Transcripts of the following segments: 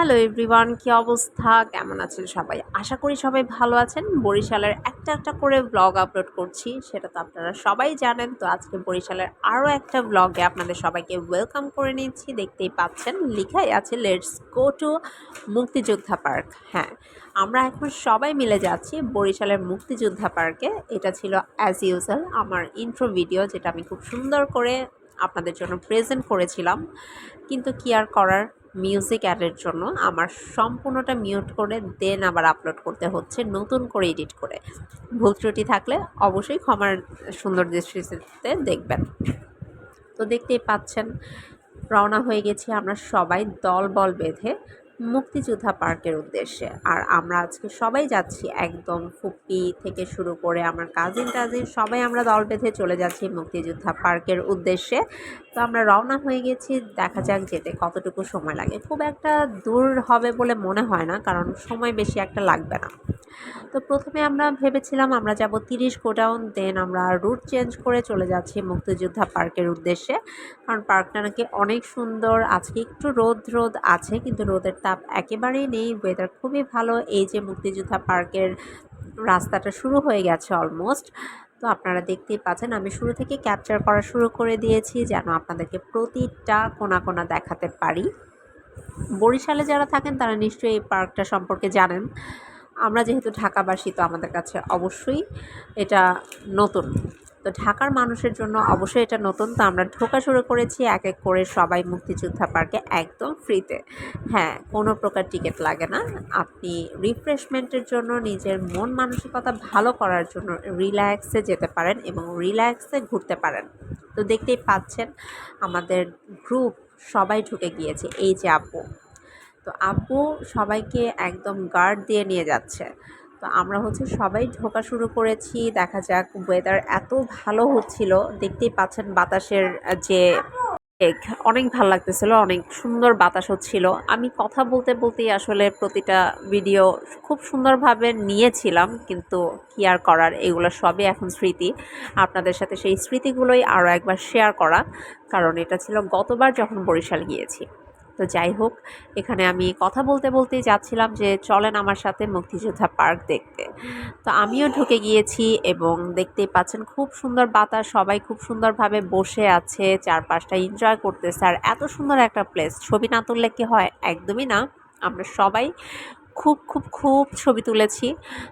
Hello everyone, কী অবস্থা? কেমন আছেন সবাই? আশা করি সবাই ভালো আছেন। বরিশালের একটা একটা করে ব্লগ আপলোড করছি, সেটা তো আপনারা সবাই জানেন। তো আজকে বরিশালের আরও একটা ব্লগে আপনাদের সবাইকে ওয়েলকাম করে নিচ্ছি। দেখতেই পাচ্ছেন, লিখাই আছে let's go to Muktijoddha park. হ্যাঁ আমরা এখন সবাই মিলে যাচ্ছি বরিশালের মুক্তিযোদ্ধা পার্কে। এটা ছিল অ্যাজ ইউজুয়াল আমার ইন্ট্রো ভিডিও যেটা আমি খুব সুন্দর করে আপনাদের জন্য প্রেজেন্ট করেছিলাম। কিন্তু কি আর করার? মিউজিক অ্যাডের জন্য আমার সম্পূর্ণটা মিউট করে দেন আবার আপলোড করতে হচ্ছে, নতুন করে এডিট করে। ভুল ত্রুটি থাকলে অবশ্যই ক্ষমার সুন্দর দৃষ্টিতে দেখবেন। তো দেখতেই পাচ্ছেন, রওনা হয়ে গেছি আমরা সবাই দল বল বেঁধে। মুক্তিযোদ্ধা পার্কের উদ্দেশ্যে। আর আমরা আজকে সবাই যাচ্ছি একদম ফুপ্পি থেকে শুরু করে আমার কাজিন টাজিন, সবাই আমরা দল বেঁধে চলে যাচ্ছি মুক্তিযোদ্ধা পার্কের উদ্দেশ্যে। তো আমরা রওনা হয়ে গেছি, দেখা যাক যেতে কতটুকু সময় লাগে। খুব একটা দূর হবে বলে মনে হয় না, কারণ সময় বেশি একটা লাগবে না। তো প্রথমে আমরা ভেবেছিলাম আমরা যাব তিরিশ গোডাউন দেন আমরা রুট চেঞ্জ করে চলে যাচ্ছি মুক্তিযোদ্ধা পার্কের উদ্দেশ্যে। কারণ পার্কটা নাকি অনেক সুন্দর, আজকে একটু রোদ রোদ আছে, কিন্তু রোদের তাপ একেবারেই নেই ওয়েদার খুবই ভালো। এই যে মুক্তিযোদ্ধা পার্কের রাস্তাটা শুরু হয়ে গেছে অলমোস্ট তো আপনারা দেখতেই পাচ্ছেন, আমি শুরু থেকে ক্যাপচার করা শুরু করে দিয়েছি যেন আপনাদেরকে প্রতিটা কোনা কোনা দেখাতে পারি। বরিশালে যারা থাকেন, তারা নিশ্চয়ই এই পার্কটা সম্পর্কে জানেন। আমরা যেহেতু ঢাকাবাসী, তো আমাদের কাছে অবশ্যই এটা নতুন। তো ঢাকার মানুষের জন্য অবশ্যই এটা নতুন। তো আমরা ঢোকা শুরু করেছি এক এক করে সবাই মুক্তিযোদ্ধা পার্কে একদম ফ্রিতে। হ্যাঁ কোনো প্রকার টিকিট লাগে না। আপনি রিফ্রেশমেন্টের জন্য, নিজের মন মানসিকতা ভালো করার জন্য রিল্যাক্সে যেতে পারেন এবং রিল্যাক্সে ঘুরতে পারেন। তো দেখতেই পাচ্ছেন, আমাদের গ্রুপ সবাই ঢুকে গিয়েছে। এই যে আপু তো আব্বু সবাইকে একদম গার্ড দিয়ে নিয়ে যাচ্ছে। তো আমরা হচ্ছে সবাই ঢোকা শুরু করেছি। দেখা যাক ওয়েদার এত ভালো হচ্ছিল। দেখতেই পাচ্ছেন বাতাসের যে অনেক ভালো লাগতেছিল, অনেক সুন্দর বাতাস হচ্ছিল। আমি কথা বলতে বলতেই আসলে প্রতিটা ভিডিও খুব সুন্দরভাবে নিয়েছিলাম, কিন্তু কি আর করার? এগুলো সবই এখন স্মৃতি। আপনাদের সাথে সেই স্মৃতিগুলোই আরও একবার শেয়ার করা, কারণ এটা ছিল গতবার যখন বরিশাল গিয়েছি। তো যাই হোক, এখানে আমি কথা বলতে বলতেই যাচ্ছিলাম যে চলেন আমার সাথে মুক্তিযোদ্ধা পার্ক দেখতে। তো আমিও ঢুকে গিয়েছি এবং দেখতেই পাচ্ছেন খুব সুন্দর বাতাস, সবাই খুব সুন্দরভাবে বসে আছে, চারপাশটা এনজয় করতেছে। আর এত সুন্দর একটা প্লেস ছবি না তুললে কি হয়? একদমই না। আমরা সবাই খুব খুব খুব ছবি তুলেছি।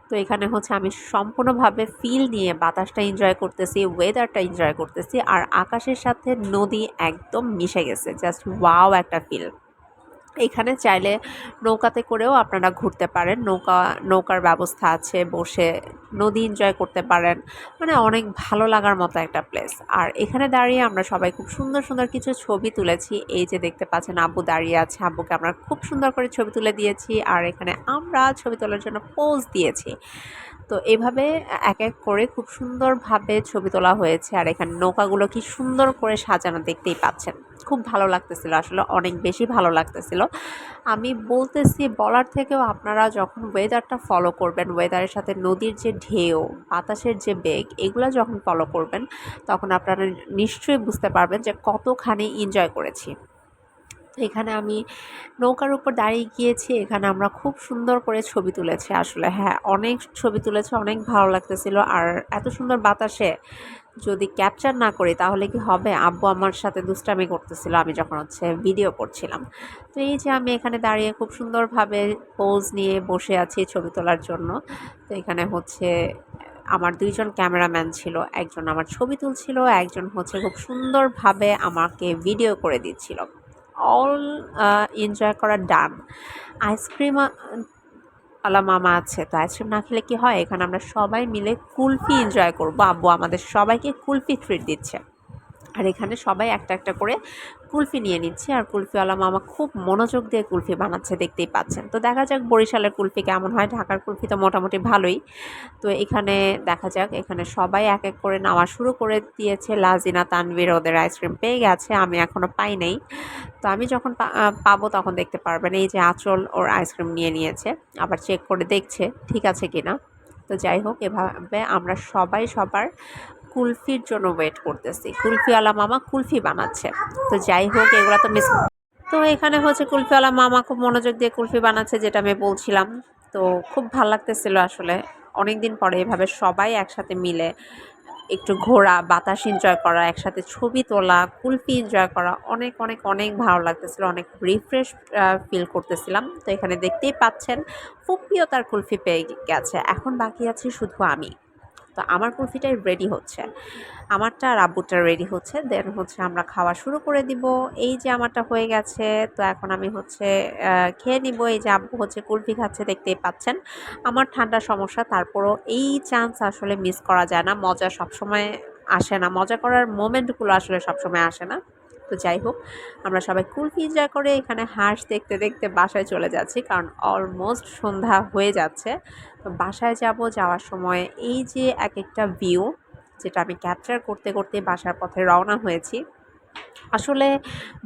তো এখানে হচ্ছে আমি সম্পূর্ণভাবে ফিল নিয়ে বাতাসটা এনজয় করতেছি ওয়েদারটা এনজয় করতেছি, আর আকাশের সাথে নদী একদম মিশে গেছে। জাস্ট ওয়াও একটা ফিল এখানে চাইলে নৌকাতে করেও আপনারা ঘুরতে পারেন। নৌকা, নৌকার ব্যবস্থা আছে, বসে নদী এনজয় করতে পারেন। মানে অনেক ভালো লাগার মতো একটা প্লেস আর এখানে দাঁড়িয়ে আমরা সবাই খুব সুন্দর সুন্দর কিছু ছবি তুলেছি। এই যে দেখতে পাচ্ছেন, আব্বু দাঁড়িয়ে আছে। আব্বুকে আমরা খুব সুন্দর করে ছবি তুলে দিয়েছি। আর এখানে আমরা ছবি তোলার জন্য পোজ দিয়েছি। তো এভাবে এক এক করে খুব সুন্দরভাবে ছবি তোলা হয়েছে। আর এখানে নৌকাগুলো কি সুন্দর করে সাজানো দেখতেই পাচ্ছেন। খুব ভালো লাগতেছিল। আসলে অনেক বেশি ভালো লাগতেছিল। আমি বলতেছি, বলার থেকেও আপনারা যখন ওয়েদারটা ফলো করবেন ওয়েদারের সাথে নদীর যে ঢেউ, বাতাসের যে বেগ, এগুলো যখন ফলো করবেন, তখন আপনারা নিশ্চয়ই বুঝতে পারবেন যে কতখানি এনজয় করেছি। এখানে আমি নৌকার উপর দাঁড়িয়ে গিয়েছি, এখানে আমরা খুব সুন্দর করে ছবি তুলেছি আসলে। হ্যাঁ অনেক ছবি তুলেছে, অনেক ভালো লাগতেছিল। আর এত সুন্দর বাতাসে যদি ক্যাপচার না করি, তাহলে কি হবে? আব্বু আমার সাথে দুষ্টামি করতেছিল, আমি যখন হচ্ছে ভিডিও করছিলাম। তো এই যে আমি এখানে দাঁড়িয়ে খুব সুন্দরভাবে পোজ নিয়ে বসে আছি ছবি তোলার জন্য। তো এখানে হচ্ছে আমার দুইজন ক্যামেরাম্যান ছিল, একজন আমার ছবি তুলছিল, একজন হচ্ছে খুব সুন্দরভাবে আমাকে ভিডিও করে দিচ্ছিল। অল এনজয় করা ডান আইসক্রিম আলা মামা আছে, তো আইসক্রিম না খেলে কি হয়? এখানে আমরা সবাই মিলে কুলফি এনজয় করব। আব্বু আমাদের সবাইকে কুলফি ট্রিট দিচ্ছে। আর এখানে সবাই একটা একটা করে কুলফি নিয়ে নিচ্ছে। আর কুলফিওয়ালা মামা খুব মনোযোগ দিয়ে কুলফি বানাচ্ছে, দেখতেই পাচ্ছেন। তো দেখা যাক বরিশালের কুলফি কেমন হয়। ঢাকার কুলফি তো মোটামুটি ভালোই। তো এখানে দেখা যাক, এখানে সবাই এক এক করে নেওয়া শুরু করে দিয়েছে। লাজিনা, তানভীর ওদের আইসক্রিম পেয়ে গেছে, আমি এখনও পাই নাই। তো আমি যখন পাবো তখন দেখতে পারবেন, এই যে আঁচল ওর আইসক্রিম নিয়ে নিয়েছে। আবার চেক করে দেখছে ঠিক আছে কিনা। তো যাই হোক, এভাবে আমরা সবাই সবার কুলফির জন্য ওয়েট করতেছি। কুলফিওয়ালা মামা কুলফি বানাচ্ছে। তো যাই হোক, এগুলো তো মিস তো এখানে হচ্ছে কুলফিওয়ালা মামা খুব মনোযোগ দিয়ে কুলফি বানাচ্ছে যেটা আমি বলছিলাম। তো খুব ভালো লাগতেছিল আসলে। অনেক দিন পরে এভাবে সবাই একসাথে মিলে একটু ঘোরা, বাতাস এনজয় করা, একসাথে ছবি তোলা, কুলফি এনজয় করা, অনেক অনেক অনেক ভালো লাগতেছিল, অনেক রিফ্রেশ ফিল করতেছিলাম। তো এখানে দেখতেই পাচ্ছেন ফুপ্পিও তার কুলফি পেয়ে গেছে। এখন বাকি আছে শুধু আমি। তো আমার কুলফিটাই রেডি হচ্ছে। আমারটা আর আব্বুটা রেডি হচ্ছে। দেন হচ্ছে আমরা খাওয়া শুরু করে দিব। এই যে আমারটা হয়ে গেছে, তো এখন আমি হচ্ছে খেয়ে নিব। এই যে আব্বু হচ্ছে কুলফি খাচ্ছে, দেখতেই পাচ্ছেন। আমার ঠান্ডা সমস্যা, তারপরও এই চান্স আসলে মিস করা যায় না। মজা সবসময় আসে না। মজা করার মোমেন্টগুলো আসলে সবসময় আসে না। তো যাই হোক, আমরা সবাই কুলফি এনজয় করে এখানে হাঁস দেখতে দেখতে বাসায় চলে যাচ্ছি, কারণ অলমোস্ট সন্ধ্যা হয়ে যাচ্ছে। তো বাসায় যাব, যাওয়ার সময় এই যে এক একটা ভিউ যেটা আমি ক্যাপচার করতে করতে বাসার পথে রওনা হয়েছি। আসলে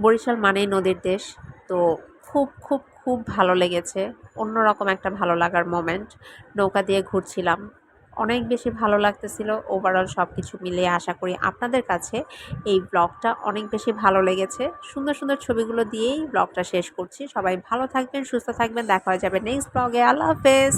বরিশাল মানেই নদীর দেশ, তো খুব খুব খুব ভালো লেগেছে। অন্যরকম একটা ভালো লাগার মোমেন্ট নৌকা দিয়ে ঘুরছিলাম। অনেক বেশি ভালো লাগতেছিল। ওভারঅল সব কিছু মিলিয়ে আশা করি আপনাদের কাছে এই ব্লগটা অনেক বেশি ভালো লেগেছে। সুন্দর সুন্দর ছবিগুলো দিয়েই ব্লগটা শেষ করছি। সবাই ভালো থাকবেন, সুস্থ থাকবেন। দেখা হয়ে যাবে নেক্সট ব্লগে আল্লাহ হাফেজ।